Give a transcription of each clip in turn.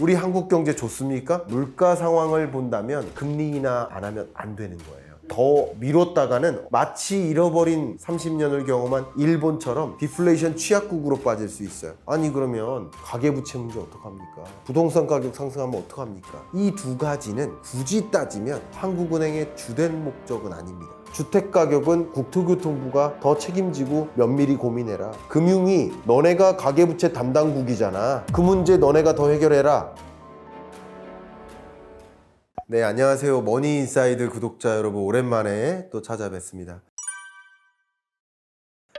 우리 한국 경제 좋습니까? 물가 상황을 본다면 금리 인하 안 하면 안 되는 거예요. 더 미뤘다가는 마치 잃어버린 30년을 경험한 일본처럼 디플레이션 취약국으로 빠질 수 있어요. 아니 그러면 가계부채 문제 어떡합니까? 부동산 가격 상승하면 어떡합니까? 이 두 가지는 굳이 따지면 한국은행의 주된 목적은 아닙니다. 주택 가격은 국토교통부가 더 책임지고 면밀히 고민해라. 금융이 너네가 가계부채 담당국이잖아. 그 문제 너네가 더 해결해라. 네, 안녕하세요. 머니 인사이드 구독자 여러분, 오랜만에 또 찾아뵙습니다.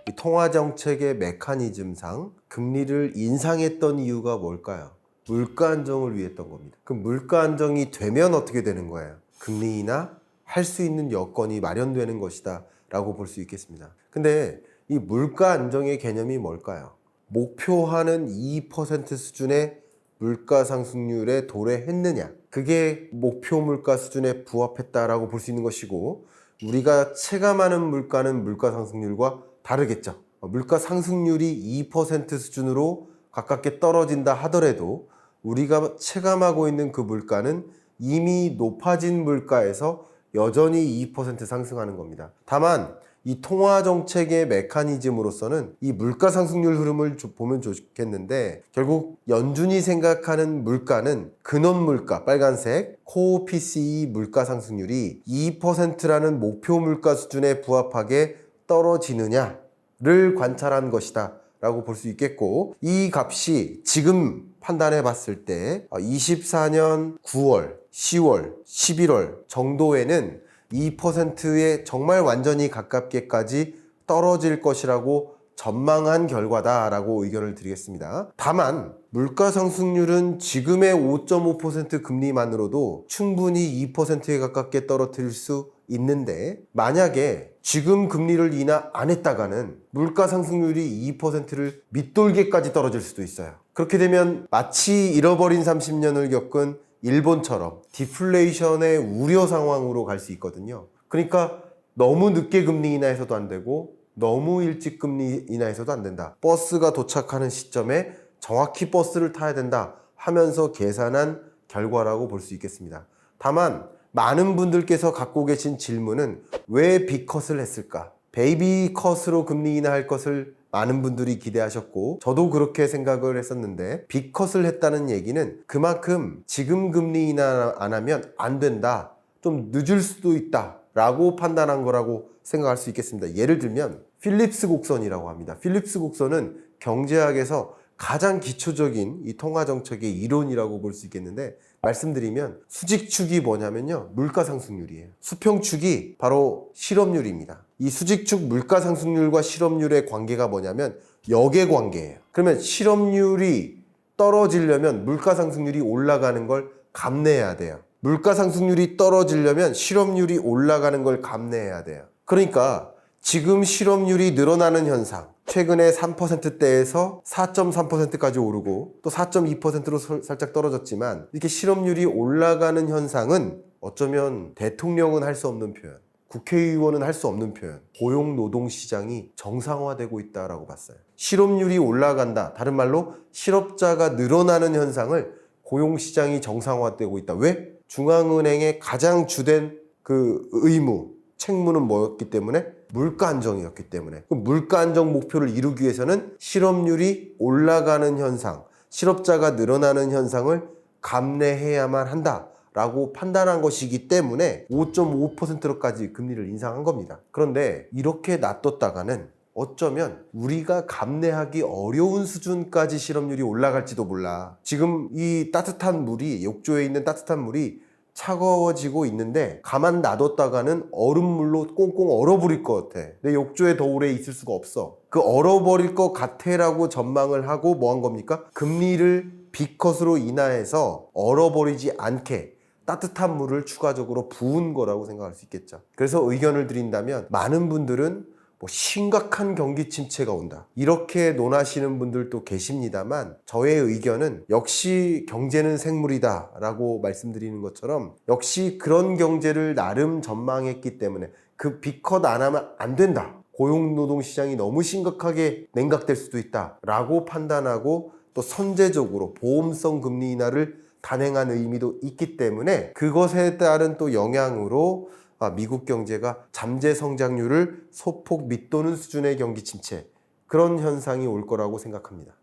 이 통화 정책의 메커니즘상 금리를 인상했던 이유가 뭘까요? 물가 안정을 위했던 겁니다. 그럼 물가 안정이 되면 어떻게 되는 거예요? 금리 인하 할 수 있는 여건이 마련되는 것이다 라고 볼 수 있겠습니다. 근데 이 물가 안정의 개념이 뭘까요? 목표하는 2% 수준의 물가 상승률에 도래했느냐? 그게 목표 물가 수준에 부합했다라고 볼 수 있는 것이고 우리가 체감하는 물가는 물가 상승률과 다르겠죠. 어, 물가 상승률이 2% 수준으로 가깝게 떨어진다 하더라도 우리가 체감하고 있는 그 물가는 이미 높아진 물가에서 여전히 2% 상승하는 겁니다. 다만 이 통화 정책의 메커니즘으로서는 이 물가 상승률 흐름을 조- 보면 좋겠는데 결국 연준이 생각하는 물가는 근원 물가 빨간색 코어 PCE 물가 상승률이 2%라는 목표 물가 수준에 부합하게 떨어지느냐를 관찰한 것이다. 라고 볼 수 있겠고 이 값이 지금 판단해 봤을 때 24년 9월, 10월, 11월 정도에는 2%에 정말 완전히 가깝게까지 떨어질 것이라고 전망한 결과다라고 의견을 드리겠습니다. 다만 물가 상승률은 지금의 5.5% 금리만으로도 충분히 2%에 가깝게 떨어뜨릴 수 있는데 만약에 지금 금리를 인하 안 했다가는 물가 상승률이 2%를 밑돌게까지 떨어질 수도 있어요. 그렇게 되면 마치 잃어버린 30년을 겪은 일본처럼 디플레이션의 우려 상황으로 갈 수 있거든요. 그러니까 너무 늦게 금리 인하해서도 안 되고 너무 일찍 금리 인하해서도 안 된다. 버스가 도착하는 시점에 정확히 버스를 타야 된다 하면서 계산한 결과라고 볼 수 있겠습니다. 다만 많은 분들께서 갖고 계신 질문은 왜 B컷을 했을까? 베이비 컷으로 금리 인하할 것을 많은 분들이 기대하셨고 저도 그렇게 생각을 했었는데 B컷을 했다는 얘기는 그만큼 지금 금리 인하 안 하면 안 된다. 좀 늦을 수도 있다. 라고 판단한 거라고 생각할 수 있겠습니다. 예를 들면 필립스 곡선이라고 합니다. 필립스 곡선은 경제학에서 가장 기초적인 이 통화 정책의 이론이라고 볼 수 있겠는데 말씀드리면 수직축이 뭐냐면요 물가 상승률이에요. 수평축이 바로 실업률입니다. 이 수직축 물가 상승률과 실업률의 관계가 뭐냐면 역의 관계예요. 그러면 실업률이 떨어지려면 물가 상승률이 올라가는 걸 감내해야 돼요. 물가 상승률이 떨어지려면 실업률이 올라가는 걸 감내해야 돼요. 그러니까 지금 실업률이 늘어나는 현상, 최근에 3%대에서 4.3%까지 오르고 또 4.2%로 살짝 떨어졌지만 이렇게 실업률이 올라가는 현상은 어쩌면 대통령은 할 수 없는 표현, 국회의원은 할 수 없는 표현, 고용 노동 시장이 정상화되고 있다라고 봤어요. 실업률이 올라간다. 다른 말로 실업자가 늘어나는 현상을 고용 시장이 정상화되고 있다. 왜? 중앙은행의 가장 주된 그 의무, 책무는 뭐였기 때문에 물가 안정이었기 때문에 그 물가 안정 목표를 이루기 위해서는 실업률이 올라가는 현상, 실업자가 늘어나는 현상을 감내해야만 한다 라고 판단한 것이기 때문에 5.5%로까지 금리를 인상한 겁니다. 그런데 이렇게 놔뒀다가는 어쩌면 우리가 감내하기 어려운 수준까지 실업률이 올라갈지도 몰라. 지금 이 따뜻한 물이 욕조에 있는 따뜻한 물이 차가워지고 있는데 가만 놔뒀다가는 얼음물로 꽁꽁 얼어버릴 것 같아. 내 욕조에 더 오래 있을 수가 없어. 그 얼어버릴 것 같아라고 전망을 하고 뭐 한 겁니까? 금리를 B컷으로 인하해서 얼어버리지 않게 따뜻한 물을 추가적으로 부은 거라고 생각할 수 있겠죠. 그래서 의견을 드린다면 많은 분들은 뭐 심각한 경기 침체가 온다. 이렇게 논하시는 분들도 계십니다만 저의 의견은 역시 경제는 생물이다 라고 말씀드리는 것처럼 역시 그런 경제를 나름 전망했기 때문에 그 비컷 안 하면 안 된다. 고용노동 시장이 너무 심각하게 냉각될 수도 있다 라고 판단하고 또 선제적으로 보험성 금리 인하를 단행한 의미도 있기 때문에 그것에 따른 또 영향으로 아, 미국 경제가 잠재 성장률을 소폭 밑도는 수준의 경기 침체 그런 현상이 올 거라고 생각합니다.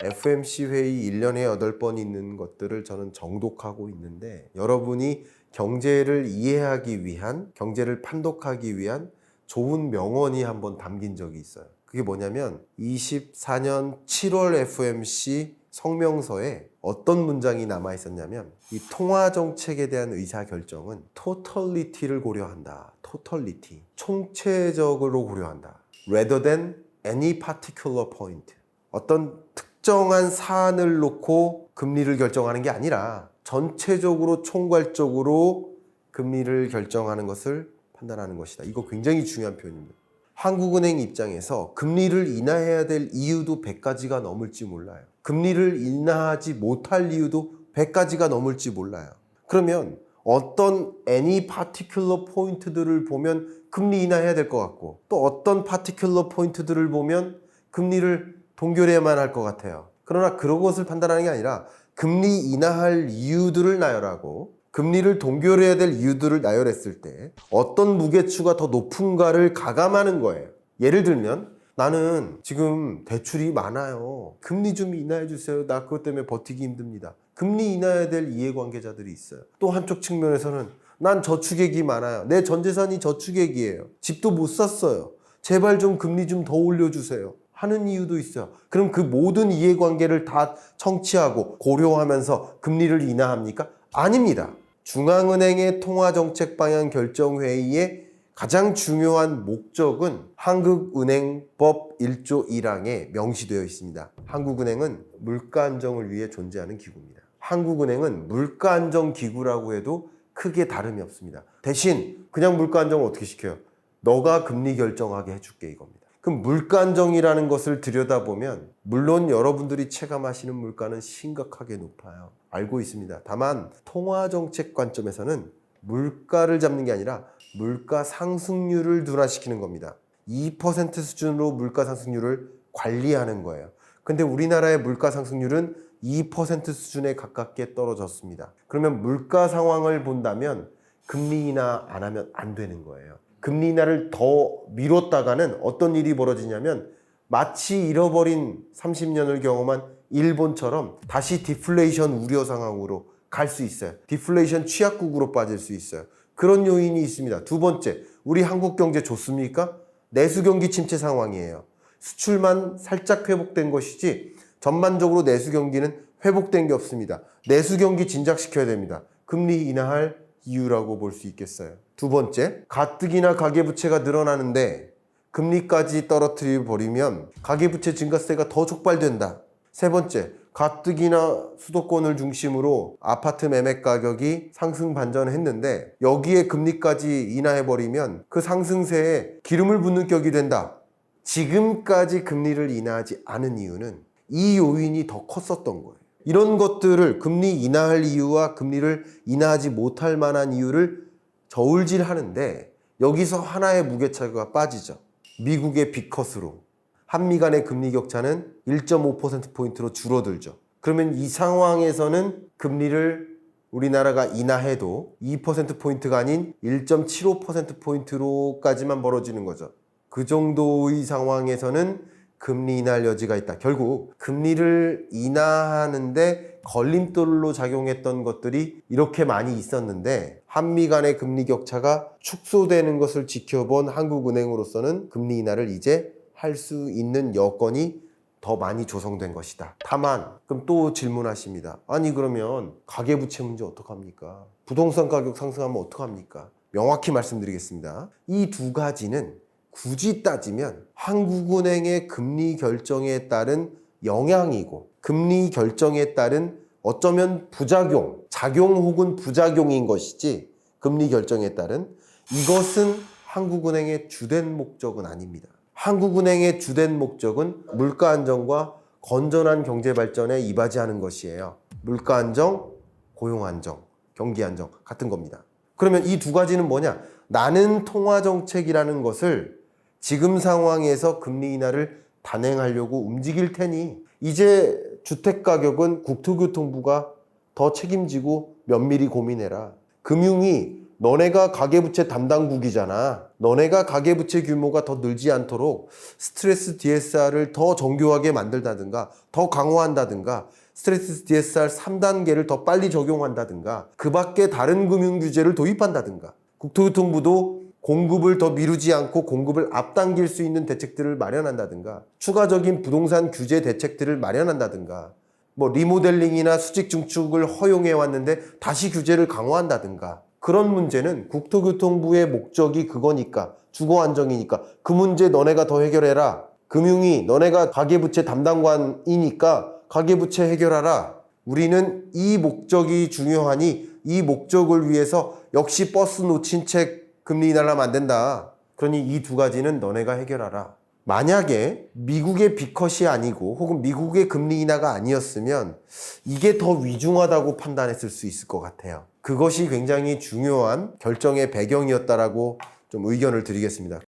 FMC 회의 1년에 8번 있는 것들을 저는 정독하고 있는데 여러분이 경제를 이해하기 위한 경제를 판독하기 위한 좋은 명언이 한번 담긴 적이 있어요. 그게 뭐냐면 24년 7월 FMC 성명서에 어떤 문장이 남아 있었냐면 이 통화 정책에 대한 의사 결정은 토털리티를 고려한다. 토털리티. 총체적으로 고려한다. rather than any particular point. 어떤 특정한 사안을 놓고 금리를 결정하는 게 아니라 전체적으로 총괄적으로 금리를 결정하는 것을 판단하는 것이다. 이거 굉장히 중요한 표현입니다. 한국은행 입장에서 금리를 인하해야 될 이유도 100가지가 넘을지 몰라요. 금리를 인하하지 못할 이유도 100가지가 넘을지 몰라요. 그러면 어떤 any particular 포인트들을 보면 금리 인하해야 될 것 같고 또 어떤 particular 포인트들을 보면 금리를 동결해야만 할 것 같아요. 그러나 그런 것을 판단하는 게 아니라 금리 인하할 이유들을 나열하고 금리를 동결해야 될 이유들을 나열했을 때 어떤 무게추가 더 높은가를 가감하는 거예요. 예를 들면 나는 지금 대출이 많아요. 금리 좀 인하해 주세요. 나 그것 때문에 버티기 힘듭니다. 금리 인하해야 될 이해관계자들이 있어요. 또 한쪽 측면에서는 난 저축액이 많아요. 내 전 재산이 저축액이에요. 집도 못 샀어요. 제발 좀 금리 좀 더 올려주세요. 하는 이유도 있어요. 그럼 그 모든 이해관계를 다 청취하고 고려하면서 금리를 인하합니까? 아닙니다. 중앙은행의 통화정책 방향 결정 회의의 가장 중요한 목적은 한국은행법 1조 1항에 명시되어 있습니다. 한국은행은 물가 안정을 위해 존재하는 기구입니다. 한국은행은 물가 안정 기구라고 해도 크게 다름이 없습니다. 대신 그냥 물가 안정을 어떻게 시켜요? 너가 금리 결정하게 해줄게 이겁니다. 그럼 물가 안정이라는 것을 들여다보면 물론 여러분들이 체감하시는 물가는 심각하게 높아요. 알고 있습니다. 다만 통화 정책 관점에서는 물가를 잡는 게 아니라 물가 상승률을 둔화시키는 겁니다. 2% 수준으로 물가 상승률을 관리하는 거예요. 근데 우리나라의 물가 상승률은 2% 수준에 가깝게 떨어졌습니다. 그러면 물가 상황을 본다면 금리 인하 안 하면 안 되는 거예요. 금리 인하를 더 미뤘다가는 어떤 일이 벌어지냐면 마치 잃어버린 30년을 경험한 일본처럼 다시 디플레이션 우려 상황으로 갈 수 있어요. 디플레이션 취약국으로 빠질 수 있어요. 그런 요인이 있습니다. 두 번째, 우리 한국 경제 좋습니까? 내수 경기 침체 상황이에요. 수출만 살짝 회복된 것이지 전반적으로 내수 경기는 회복된 게 없습니다. 내수 경기 진작시켜야 됩니다. 금리 인하할 이유라고 볼 수 있겠어요. 두 번째, 가뜩이나 가계부채가 늘어나는데 금리까지 떨어뜨려 버리면 가계부채 증가세가 더 촉발된다. 세 번째, 가뜩이나 수도권을 중심으로 아파트 매매 가격이 상승 반전했는데 여기에 금리까지 인하해 버리면 그 상승세에 기름을 붓는 격이 된다. 지금까지 금리를 인하하지 않은 이유는 이 요인이 더 컸었던 거예요. 이런 것들을 금리 인하할 이유와 금리를 인하하지 못할 만한 이유를 저울질 하는데 여기서 하나의 무게차가 빠지죠. 미국의 비컷으로. 한미 간의 금리 격차는 1.5%포인트로 줄어들죠. 그러면 이 상황에서는 금리를 우리나라가 인하해도 2%포인트가 아닌 1.75%포인트로까지만 벌어지는 거죠. 그 정도의 상황에서는 금리 인하할 여지가 있다. 결국 금리를 인하하는데 걸림돌로 작용했던 것들이 이렇게 많이 있었는데 한미 간의 금리 격차가 축소되는 것을 지켜본 한국은행으로서는 금리 인하를 이제 할 수 있는 여건이 더 많이 조성된 것이다. 다만 그럼 또 질문하십니다. 아니 그러면 가계부채 문제 어떡합니까? 부동산 가격 상승하면 어떡합니까? 명확히 말씀드리겠습니다. 이 두 가지는 굳이 따지면 한국은행의 금리 결정에 따른 영향이고 금리 결정에 따른 어쩌면 부작용, 작용 혹은 부작용인 것이지 금리 결정에 따른 이것은 한국은행의 주된 목적은 아닙니다. 한국은행의 주된 목적은 물가 안정과 건전한 경제 발전에 이바지하는 것이에요. 물가 안정, 고용 안정, 경기 안정 같은 겁니다. 그러면 이 두 가지는 뭐냐? 나는 통화 정책이라는 것을 지금 상황에서 금리 인하를 단행하려고 움직일 테니 이제 주택 가격은 국토교통부가 더 책임지고 면밀히 고민해라. 금융이 너네가 가계부채 담당국이잖아. 너네가 가계부채 규모가 더 늘지 않도록 스트레스 DSR을 더 정교하게 만들다든가 더 강화한다든가 스트레스 DSR 3단계를 더 빨리 적용한다든가 그 밖에 다른 금융 규제를 도입한다든가 국토교통부도 공급을 더 미루지 않고 공급을 앞당길 수 있는 대책들을 마련한다든가 추가적인 부동산 규제 대책들을 마련한다든가 뭐 리모델링이나 수직 증축을 허용해 왔는데 다시 규제를 강화한다든가 그런 문제는 국토교통부의 목적이 그거니까 주거 안정이니까 그 문제 너네가 더 해결해라. 금융이 너네가 가계부채 담당관이니까 가계부채 해결하라. 우리는 이 목적이 중요하니 이 목적을 위해서 역시 버스 놓친 책 금리 인하하면 안 된다 그러니 이 두 가지는 너네가 해결하라 만약에 미국의 비컷이 아니고 혹은 미국의 금리 인하가 아니었으면 이게 더 위중하다고 판단했을 수 있을 것 같아요. 그것이 굉장히 중요한 결정의 배경이었다라고 좀 의견을 드리겠습니다.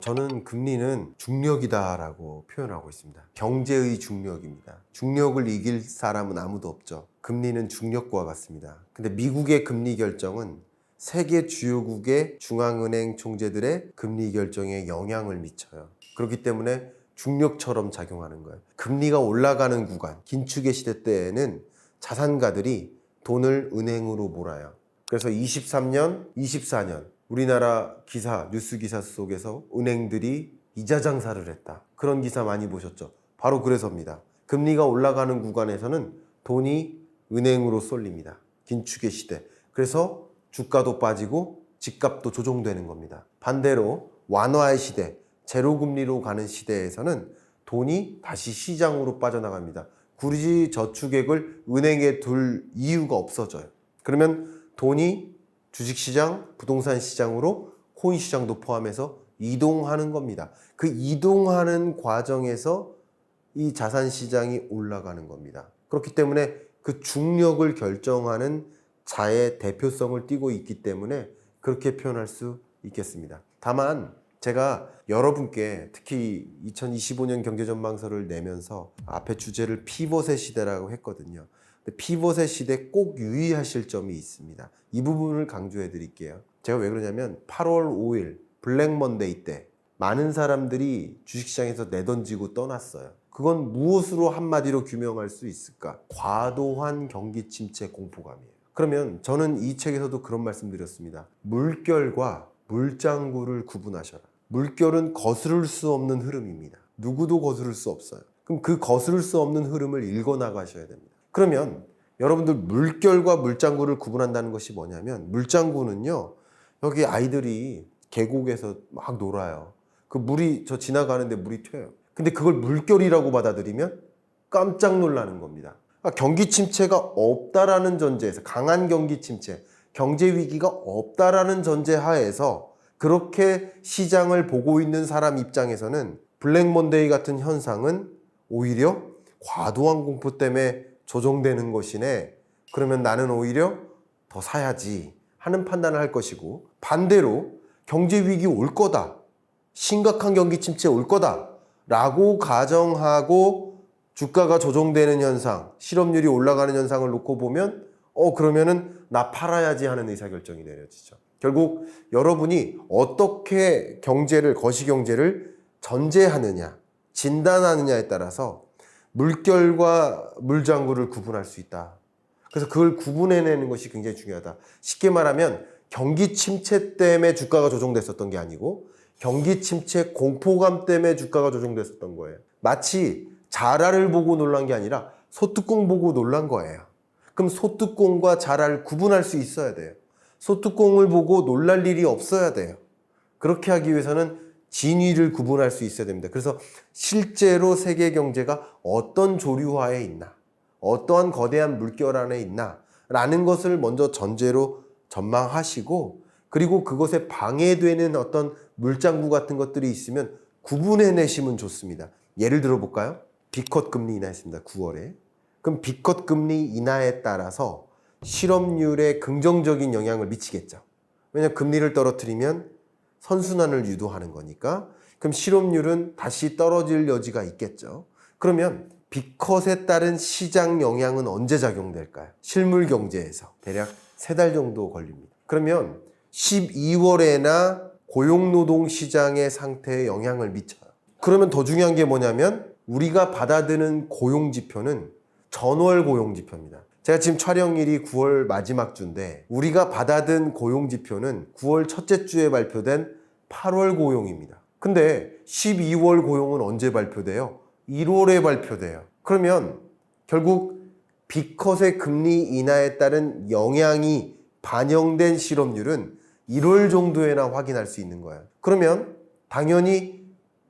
저는 금리는 중력이다라고 표현하고 있습니다. 경제의 중력입니다. 중력을 이길 사람은 아무도 없죠. 금리는 중력과 같습니다. 근데 미국의 금리 결정은 세계 주요국의 중앙은행 총재들의 금리 결정에 영향을 미쳐요. 그렇기 때문에 중력처럼 작용하는 거예요. 금리가 올라가는 구간, 긴축의 시대 때에는 자산가들이 돈을 은행으로 몰아요. 그래서 23년, 24년 우리나라 기사, 뉴스 기사 속에서 은행들이 이자 장사를 했다. 그런 기사 많이 보셨죠? 바로 그래서입니다. 금리가 올라가는 구간에서는 돈이 은행으로 쏠립니다. 긴축의 시대. 그래서 주가도 빠지고 집값도 조정되는 겁니다. 반대로 완화의 시대, 제로금리로 가는 시대에서는 돈이 다시 시장으로 빠져나갑니다. 굳이 저축액을 은행에 둘 이유가 없어져요. 그러면 돈이 주식시장, 부동산 시장으로 코인 시장도 포함해서 이동하는 겁니다. 그 이동하는 과정에서 이 자산 시장이 올라가는 겁니다. 그렇기 때문에 그 중력을 결정하는 자의 대표성을 띠고 있기 때문에 그렇게 표현할 수 있겠습니다. 다만 제가 여러분께 특히 2025년 경제 전망서를 내면서 앞에 주제를 피벗의 시대라고 했거든요. 피벗의 시대 꼭 유의하실 점이 있습니다. 이 부분을 강조해 드릴게요. 제가 왜 그러냐면 8월 5일 블랙 먼데이 때 많은 사람들이 주식시장에서 내던지고 떠났어요. 그건 무엇으로 한마디로 규명할 수 있을까? 과도한 경기 침체 공포감이에요. 그러면 저는 이 책에서도 그런 말씀 드렸습니다. 물결과 물장구를 구분하셔라. 물결은 거스를 수 없는 흐름입니다. 누구도 거스를 수 없어요. 그럼 그 거스를 수 없는 흐름을 읽어 나가셔야 됩니다. 그러면 여러분들 물결과 물장구를 구분한다는 것이 뭐냐면 물장구는요. 여기 아이들이 계곡에서 막 놀아요. 그 물이 저 지나가는데 물이 튀어요. 근데 그걸 물결이라고 받아들이면 깜짝 놀라는 겁니다. 그러니까 경기 침체가 없다라는 전제에서 강한 경기 침체, 경제 위기가 없다라는 전제 하에서 그렇게 시장을 보고 있는 사람 입장에서는 블랙 먼데이 같은 현상은 오히려 과도한 공포 때문에 조정되는 것이네. 그러면 나는 오히려 더 사야지 하는 판단을 할 것이고 반대로 경제 위기 올 거다. 심각한 경기 침체 올 거다. 라고 가정하고 주가가 조정되는 현상, 실업률이 올라가는 현상을 놓고 보면 어 그러면은 나 팔아야지 하는 의사결정이 내려지죠. 결국 여러분이 어떻게 경제를 거시 경제를 전제하느냐, 진단하느냐에 따라서 물결과 물장구를 구분할 수 있다. 그래서 그걸 구분해내는 것이 굉장히 중요하다. 쉽게 말하면 경기 침체 때문에 주가가 조정됐었던 게 아니고 경기 침체 공포감 때문에 주가가 조정됐었던 거예요. 마치 자라를 보고 놀란 게 아니라 소뚜껑 보고 놀란 거예요. 그럼 소뚜껑과 자라를 구분할 수 있어야 돼요. 소뚜껑을 보고 놀랄 일이 없어야 돼요. 그렇게 하기 위해서는 진위를 구분할 수 있어야 됩니다. 그래서 실제로 세계 경제가 어떤 조류화에 있나, 어떠한 거대한 물결 안에 있나, 라는 것을 먼저 전제로 전망하시고, 그리고 그것에 방해되는 어떤 물장구 같은 것들이 있으면 구분해내시면 좋습니다. 예를 들어 볼까요? 비컷 금리 인하했습니다. 9월에. 그럼 비컷 금리 인하에 따라서 실업률에 긍정적인 영향을 미치겠죠. 왜냐하면 금리를 떨어뜨리면 선순환을 유도하는 거니까. 그럼 실업률은 다시 떨어질 여지가 있겠죠. 그러면 비컷에 따른 시장 영향은 언제 작용될까요? 실물 경제에서 대략 세 달 정도 걸립니다. 그러면 12월에나 고용노동 시장의 상태에 영향을 미쳐요. 그러면 더 중요한 게 뭐냐면 우리가 받아드는 고용 지표는 전월 고용 지표입니다. 제가 지금 촬영일이 9월 마지막 주인데 우리가 받아든 고용 지표는 9월 첫째 주에 발표된 8월 고용입니다. 근데 12월 고용은 언제 발표돼요? 1월에 발표돼요. 그러면 결국 비컷의 금리 인하에 따른 영향이 반영된 실업률은 1월 정도에나 확인할 수 있는 거예요. 그러면 당연히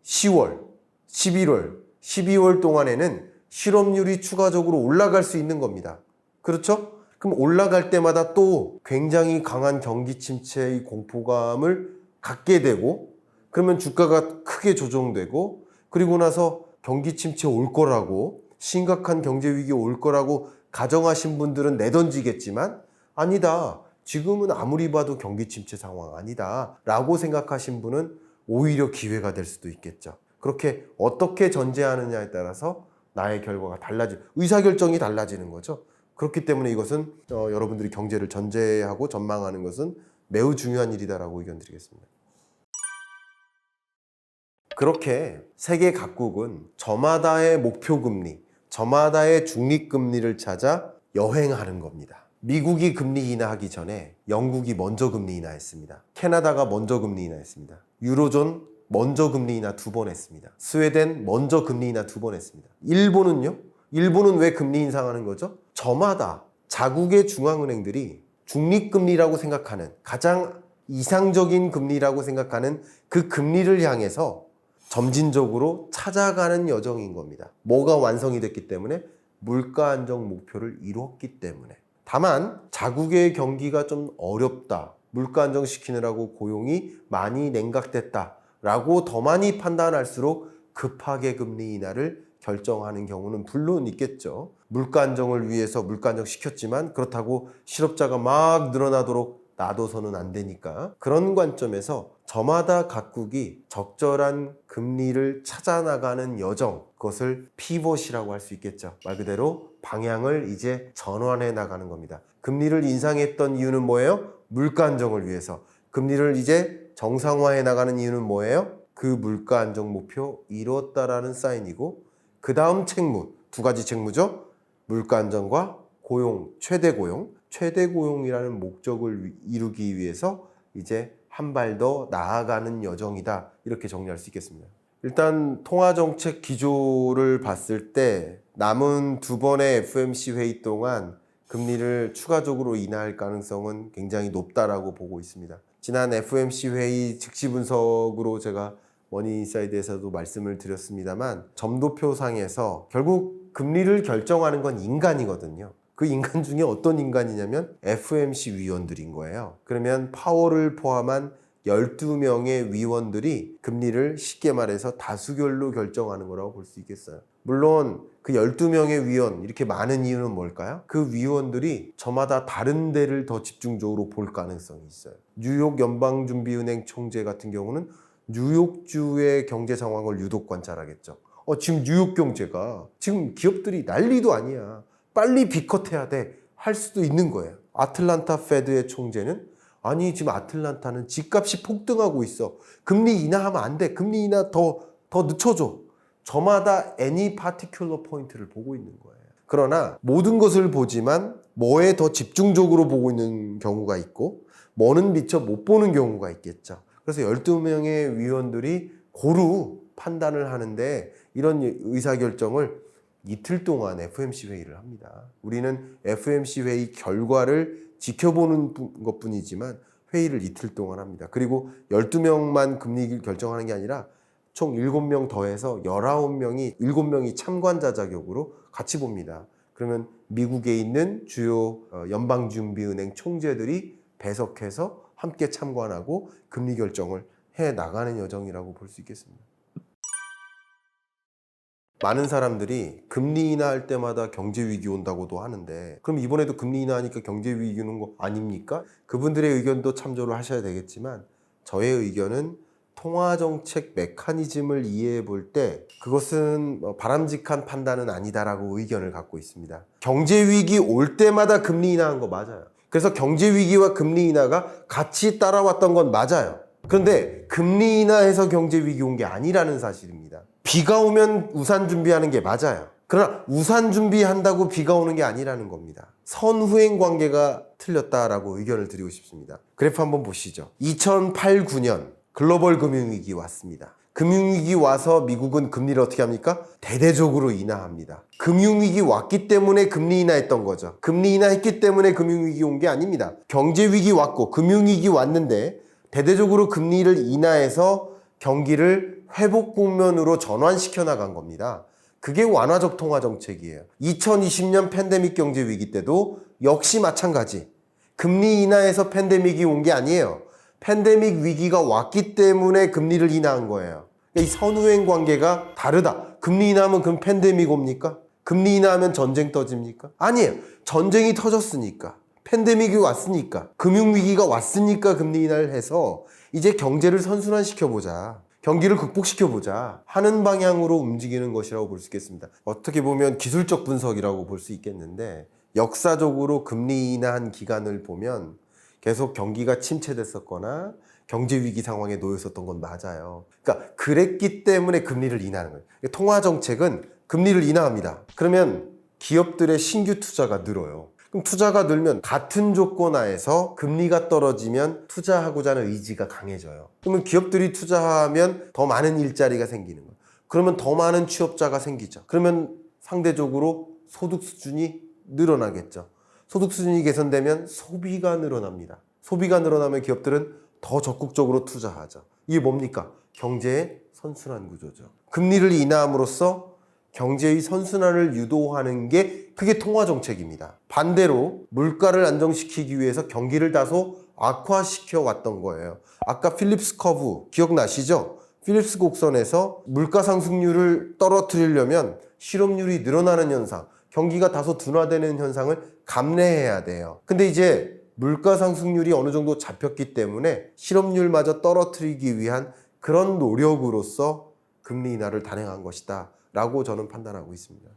10월, 11월, 12월 동안에는 실업률이 추가적으로 올라갈 수 있는 겁니다. 그렇죠? 그럼 올라갈 때마다 또 굉장히 강한 경기 침체의 공포감을 갖게 되고 그러면 주가가 크게 조정되고 그리고 나서 경기 침체 올 거라고 심각한 경제 위기 올 거라고 가정하신 분들은 내던지겠지만 아니다. 지금은 아무리 봐도 경기 침체 상황 아니다. 라고 생각하신 분은 오히려 기회가 될 수도 있겠죠. 그렇게 어떻게 전제하느냐에 따라서 나의 결과가 달라지, 의사결정이 달라지는 거죠. 그렇기 때문에 이것은 어, 여러분들이 경제를 전제하고 전망하는 것은 매우 중요한 일이다라고 의견 드리겠습니다. 그렇게 세계 각국은 저마다의 목표 금리, 저마다의 중립 금리를 찾아 여행하는 겁니다. 미국이 금리 인하하기 전에 영국이 먼저 금리 인하했습니다. 캐나다가 먼저 금리 인하했습니다. 유로존 먼저 금리 인하 두 번 했습니다. 스웨덴 먼저 금리 인하 두 번 했습니다. 일본은요? 일본은 왜 금리 인상하는 거죠? 저마다 자국의 중앙은행들이 중립금리라고 생각하는 가장 이상적인 금리라고 생각하는 그 금리를 향해서 점진적으로 찾아가는 여정인 겁니다. 뭐가 완성이 됐기 때문에 물가 안정 목표를 이뤘기 때문에. 다만 자국의 경기가 좀 어렵다. 물가 안정시키느라고 고용이 많이 냉각됐다 라고 더 많이 판단할수록 급하게 금리 인하를 결정하는 경우는 물론 있겠죠. 물가 안정을 위해서 물가 안정 시켰지만 그렇다고 실업자가 막 늘어나도록 놔둬서는 안 되니까 그런 관점에서 저마다 각국이 적절한 금리를 찾아 나가는 여정 그것을 피벗이라고 할 수 있겠죠. 말 그대로 방향을 이제 전환해 나가는 겁니다. 금리를 인상했던 이유는 뭐예요? 물가 안정을 위해서. 금리를 이제 정상화해 나가는 이유는 뭐예요? 그 물가 안정 목표 이뤘다라는 사인이고 그 다음 책무 두 가지 책무죠. 물가 안정과 고용 최대 고용 최대 고용이라는 목적을 위- 이루기 위해서 이제 한 발 더 나아가는 여정이다 이렇게 정리할 수 있겠습니다. 일단 통화 정책 기조를 봤을 때 남은 두 번의 FMC 회의 동안 금리를 추가적으로 인하할 가능성은 굉장히 높다라고 보고 있습니다. 지난 FMC 회의 즉시 분석으로 제가 머니인사이드에서도 말씀을 드렸습니다만 점도표상에서 결국 금리를 결정하는 건 인간이거든요. 그 인간 중에 어떤 인간이냐면 FMC 위원들인 거예요. 그러면 파워를 포함한 12명의 위원들이 금리를 쉽게 말해서 다수결로 결정하는 거라고 볼 수 있겠어요. 물론 그 12명의 위원 이렇게 많은 이유는 뭘까요? 그 위원들이 저마다 다른 데를 더 집중적으로 볼 가능성이 있어요. 뉴욕 연방준비은행 총재 같은 경우는 뉴욕주의 경제 상황을 유독 관찰하겠죠. 어, 지금 뉴욕 경제가 지금 기업들이 난리도 아니야. 빨리 비컷해야 돼. 할 수도 있는 거예요. 아틀란타 페드의 총재는 아니 지금 아틀란타는 집값이 폭등하고 있어. 금리 인하하면 안 돼. 금리 인하 더 더 늦춰줘. 저마다 any particular 포인트를 보고 있는 거예요. 그러나 모든 것을 보지만 뭐에 더 집중적으로 보고 있는 경우가 있고 뭐는 미처 못 보는 경우가 있겠죠. 그래서 12명의 위원들이 고루 판단을 하는데 이런 의사결정을 이틀 동안 FMC 회의를 합니다. 우리는 FMC 회의 결과를 지켜보는 것 뿐이지만 회의를 이틀 동안 합니다. 그리고 12명만 금리 결정하는 게 아니라 총 7명 더해서 19명이 7명이 참관자 자격으로 같이 봅니다. 그러면 미국에 있는 주요 어, 연방준비은행 총재들이 배석해서 함께 참관하고 금리 결정을 해 나가는 여정이라고 볼 수 있겠습니다. 많은 사람들이 금리 인하할 때마다 경제 위기 온다고도 하는데 그럼 이번에도 금리 인하하니까 경제 위기 오는 거 아닙니까? 그분들의 의견도 참조를 하셔야 되겠지만 저의 의견은 통화 정책 메커니즘을 이해해 볼 때 그것은 뭐 바람직한 판단은 아니다라고 의견을 갖고 있습니다. 경제 위기 올 때마다 금리 인하한 거 맞아요. 그래서 경제 위기와 금리 인하가 같이 따라왔던 건 맞아요. 그런데 금리 인하해서 경제 위기 온 게 아니라는 사실입니다. 비가 오면 우산 준비하는 게 맞아요. 그러나 우산 준비한다고 비가 오는 게 아니라는 겁니다. 선후행 관계가 틀렸다라고 의견을 드리고 싶습니다. 그래프 한번 보시죠. 2008, 9년 글로벌 금융위기 왔습니다. 금융위기 와서 미국은 금리를 어떻게 합니까? 대대적으로 인하합니다. 금융위기 왔기 때문에 금리 인하했던 거죠. 금리 인하했기 때문에 금융위기 온 게 아닙니다. 경제위기 왔고 금융위기 왔는데 대대적으로 금리를 인하해서 경기를 회복 국면으로 전환시켜 나간 겁니다. 그게 완화적 통화 정책이에요. 2020년 팬데믹 경제 위기 때도 역시 마찬가지. 금리 인하해서 팬데믹이 온 게 아니에요. 팬데믹 위기가 왔기 때문에 금리를 인하한 거예요. 그러니까 이 선후행 관계가 다르다. 금리 인하하면 그럼 팬데믹 옵니까? 금리 인하하면 전쟁 터집니까? 아니에요. 전쟁이 터졌으니까. 팬데믹이 왔으니까. 금융위기가 왔으니까 금리 인하를 해서 이제 경제를 선순환시켜보자. 경기를 극복시켜보자 하는 방향으로 움직이는 것이라고 볼 수 있겠습니다. 어떻게 보면 기술적 분석이라고 볼 수 있겠는데 역사적으로 금리 인하한 기간을 보면 계속 경기가 침체됐었거나 경제 위기 상황에 놓였었던 건 맞아요. 그러니까 그랬기 때문에 금리를 인하하는 거예요. 통화 정책은 금리를 인하합니다. 그러면 기업들의 신규 투자가 늘어요. 그럼 투자가 늘면 같은 조건 하에서 금리가 떨어지면 투자하고자 하는 의지가 강해져요. 그러면 기업들이 투자하면 더 많은 일자리가 생기는 거예요. 그러면 더 많은 취업자가 생기죠. 그러면 상대적으로 소득 수준이 늘어나겠죠. 소득 수준이 개선되면 소비가 늘어납니다. 소비가 늘어나면 기업들은 더 적극적으로 투자하죠. 이게 뭡니까? 경제의 선순환 구조죠. 금리를 인하함으로써 경제의 선순환을 유도하는 게 그게 통화 정책입니다. 반대로 물가를 안정시키기 위해서 경기를 다소 악화시켜 왔던 거예요. 아까 필립스 커브 기억나시죠? 필립스 곡선에서 물가 상승률을 떨어뜨리려면 실업률이 늘어나는 현상, 경기가 다소 둔화되는 현상을 감내해야 돼요. 근데 이제 물가 상승률이 어느 정도 잡혔기 때문에 실업률마저 떨어뜨리기 위한 그런 노력으로서 금리 인하를 단행한 것이다. 라고 저는 판단하고 있습니다.